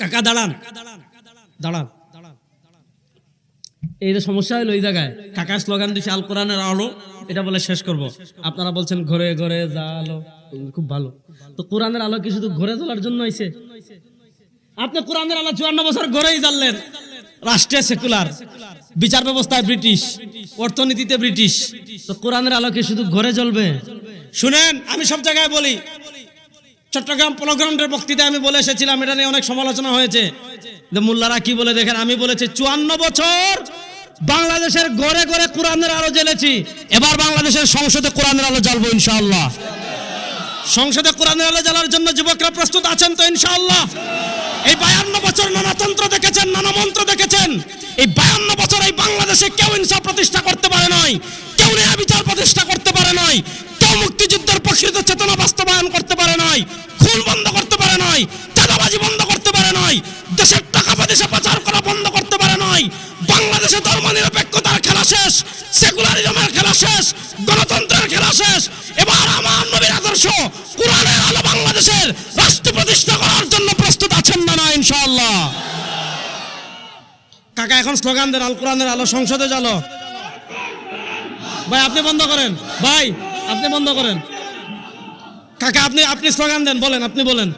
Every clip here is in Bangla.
কাকা, দাঁড়ান। দাঁড়ান। এই যে সমস্যা হলো এই জায়গায়, কাকা স্লোগান দিচ্ছে আল কোরআনের আলো, এটা বলে শেষ করব। আপনারা বলছেন ঘরে ঘরে যা আলো, খুব ভালো। তো কোরআনের আলো কি শুধু ঘরে জ্বলার জন্য হয়েছে আপনি কোরআনের আলো চুয়ান্ন বছর ঘরেই জ্বাললেন। রাষ্ট্রে সেকুলার, বিচার ব্যবস্থায় ব্রিটিশ, অর্থনীতিতে ব্রিটিশ। তো কোরআনের আলো কি শুধু ঘরে জ্বলবে? শুনেন, আমি সব জায়গায় বলি চট্টগ্রাম প্লগ্রাউন্ডের বক্তৃতায় আমি বলে এসেছিলাম, এটা নিয়ে অনেক সমালোচনা হয়েছে। মোল্লারা কি বলে দেখেন? আমি বলেছি, চুয়ান্ন বছর বাংলাদেশের ঘরে ঘরে কোরআনের আলো জ্বেলেছি। এবার বাংলাদেশের সংসদে কোরআনের আলো জ্বালবো, ইনশাআল্লাহ। সংসদে কোরআনের আলো জ্বালার জন্য যুবকরা প্রস্তুত আছেন তো, ইনশাআল্লাহ? এই বায়ান্ন বছর নানা তন্ত্র দেখেছেন, নানা মন্ত্র দেখেছেন। এই বায়ান্ন বছর এই বাংলাদেশে কেউ ইনসাফ প্রতিষ্ঠা করতে পারে নাই, কেউ ন্যায় বিচার প্রতিষ্ঠা করতে পারে নাই, কেউ মুক্তিযুদ্ধের প্রকৃত চেতনা বাস্তবায়ন করতে পারে নাই খুন বন্ধ করতে পারে নাই চাঁদাবাজি বন্ধ করতে পারে নাই দেশের টাকা পয়সা পাচার করা বন্ধ করতে পারে নাই বাংলাদেশে ধর্ম নিরপেক্ষতার খেলা শেষ, সেকুলারিজমের খেলা শেষ, গণতন্ত্রের খেলা শেষ, এবার আমার নবীর আদর্শ কোরআনের আলো বাংলাদেশের রাষ্ট্র প্রতিষ্ঠা করার জন্য প্রস্তুত আছেন না না, ইনশাআল্লাহ। কাকা, এখন স্লোগান দেন আল কোরআনের আলো সংসদে জালো ভাই, আপনি বন্ধ করেন। ভাই, আপনি বন্ধ করেন। কাকা আপনি আপনি স্লোগান দেন বলেন আপনি বলেন।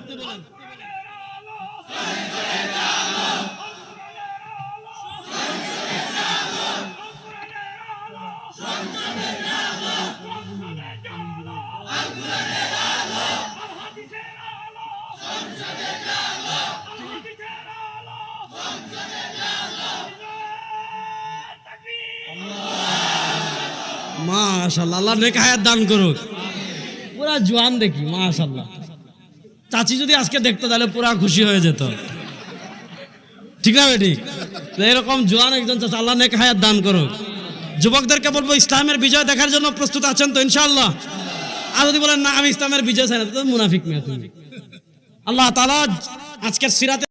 মাশাল্লাহ আল্লাহ নেক হায়াত দান করুক। পুরা জোয়ান দেখি মাশাল্লাহ চাচি যদি আজকে দেখতো, তাহলে পুরা খুশি হয়ে যেত। ঠিক না বেটি? এরকম জোয়ান একজন চাচা, আল্লাহ নেক হায়াত দান করুক। যুবকদেরকে বলব, ইসলামের বিজয় দেখার জন্য প্রস্তুত আছেন তো, ইনশাআল্লাহ। আর যদি বলেন, না, আমি ইসলামের বিজয় চাই না, তো মুনাফিক মেয়ে তুমি। আল্লাহ তালা আজকের সিরাতে